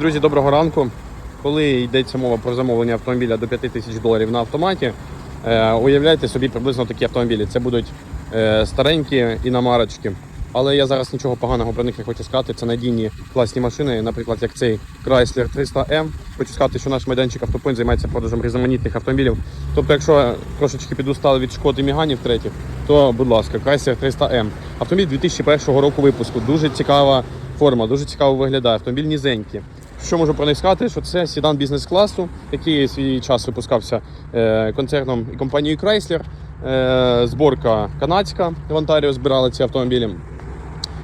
Друзі, доброго ранку. Коли йдеться мова про замовлення автомобіля до 5 тисяч доларів на автоматі, е, уявляйте собі приблизно такі автомобілі. Це будуть е, старенькі іномарочки. Але я зараз нічого поганого про них не хочу сказати. Це надійні класні машини, наприклад, як цей Chrysler 300M. Хочу сказати, що наш майданчик автопоінт займається продажем різноманітних автомобілів. Тобто, якщо трошечки підустали від шкод і міганів третіх, то будь ласка, Chrysler 300M. Автомобіль 2001 року випуску. Дуже цікава форма, дуже цікаво виглядає. Автомобіль нізенький. Що можу про них сказати? Що це сідан бізнес-класу, який свій час випускався е, концерном і компанією Chrysler. Е, зборка канадська в Онтаріо збирали ці автомобілі.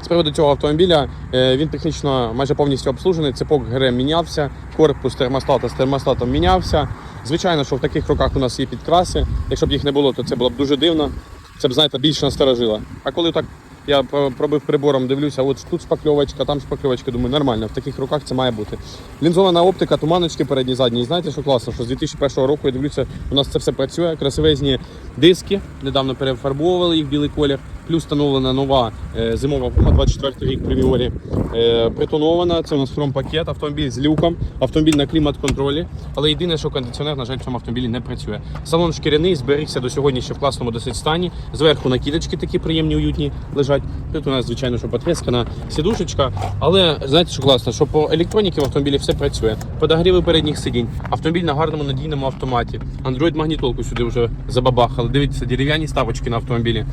З приводу цього автомобіля е, він технічно майже повністю обслужений. Цепок ГРМ мінявся, корпус термостата з термостатом мінявся. Звичайно, що в таких руках у нас є підкраси. Якщо б їх не було, то це було б дуже дивно. Це б, знаєте, більше насторожило. А коли так я пробив прибором, дивлюся, от тут шпакльовочка, там шпакльовочка, думаю, нормально, в таких руках це має бути. Лінзована оптика, туманочки передні, задні. І знаєте, що класно, що з 2001 року я дивлюся, у нас це все працює. Красивезні диски, недавно перефарбовували їх в білий колір. Плюс встановлена нова е, зимова гума 24 рік преміорі. Е, притонована, це у нас хром-пакет, автомобіль з люком, автомобіль на клімат-контролі. Але єдине, що кондиціонер, на жаль, в цьому автомобілі не працює. Салон шкіряний, зберігся до сьогодні ще в класному досить стані. Зверху накидочки такі приємні, уютні лежать. Тут у нас, звичайно, що потрескана сідушечка. Але знаєте, що класно, що по електроніці в автомобілі все працює. Подогріви передніх сидінь, автомобіль на гарному надійному автоматі. Android магнітолку сюди вже забабахали. Дивіться, дерев'яні ставочки на автомобілі.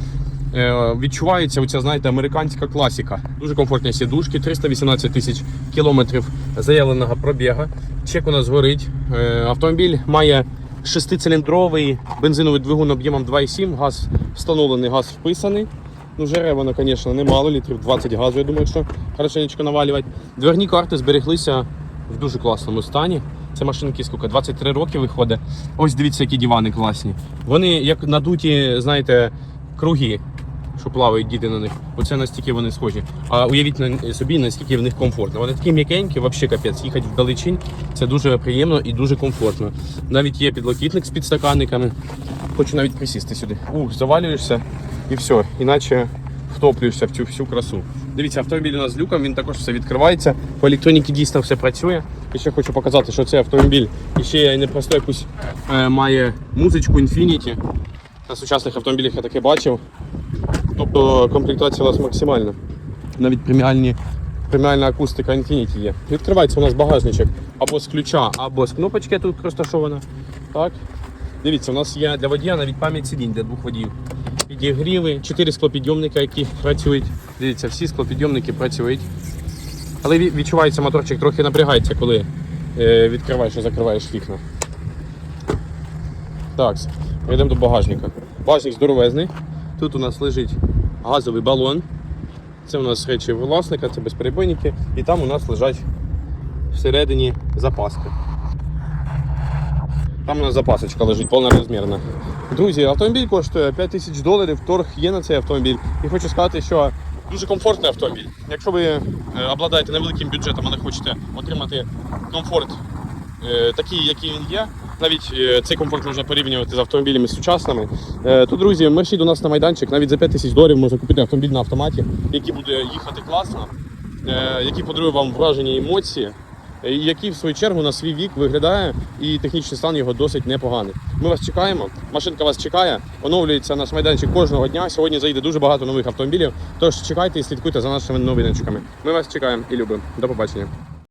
Е, відчувається оця, знаєте, американська класіка. Дуже комфортні сідушки, 318 тисяч кілометрів заявленого пробіга. Чек у нас горить. Е, автомобіль має шестициліндровий бензиновий двигун об'ємом 2,7, газ встановлений, газ вписаний. Ну, жере воно, звісно, немало, літрів 20 газу, я думаю, що хорошенечко навалювати. Дверні карти збереглися в дуже класному стані. Це машинки скільки? 23 роки виходить. Ось дивіться, які дивани класні. Вони як надуті, знаєте, круги, що плавають діти на них. Оце настільки вони схожі. А уявіть собі, наскільки в них комфортно. Вони такі м'якенькі, взагалі капець. Їхати вдалечінь це дуже приємно і дуже комфортно. Навіть є підлокітник з підстаканниками. Хочу навіть присісти сюди. Ух, завалюєшся і все. Іначе втоплюєшся в цю всю красу. Дивіться, автомобіль у нас з люком, він також все відкривається. По електроніці дійсно все працює. І ще хочу показати, що цей автомобіль ще не просто якусь е, має музичку Infinity. На сучасних автомобілях я таке бачив. Тобто комплектація у нас максимальна. Навіть преміальні, преміальна акустика Infinity є. Відкривається у нас багажничок або з ключа, або з кнопочки тут розташована. Так. Дивіться, у нас є для водія навіть пам'ять сидінь для двох водіїв. Підігріви, 4 склопідйомника, які працюють. Дивіться, всі склопідйомники працюють. Але відчувається моторчик трохи напрягається, коли е, відкриваєш і закриваєш вікна. Так, перейдемо до багажника. Багажник здоровезний. Тут у нас лежить газовий балон. Це у нас речі власника, це безперебойники. І там у нас лежать всередині запаски. Там у нас запасочка лежить повнорозмірна. Друзі, автомобіль коштує 5 тисяч доларів, торг є на цей автомобіль. І хочу сказати, що дуже комфортний автомобіль. Якщо ви е, обладаєте невеликим бюджетом, але хочете отримати комфорт е, такий, який він є, навіть е, цей комфорт можна порівнювати з автомобілями сучасними, е, то, друзі, мерші до нас на майданчик, навіть за 5 тисяч доларів можна купити автомобіль на автоматі, який буде їхати класно, е, який подарує вам враження емоції. Який в свою чергу на свій вік виглядає і технічний стан його досить непоганий. Ми вас чекаємо. Машинка вас чекає. Оновлюється наш майданчик кожного дня. Сьогодні заїде дуже багато нових автомобілів. Тож чекайте і слідкуйте за нашими новиночками. Ми вас чекаємо і любимо. До побачення.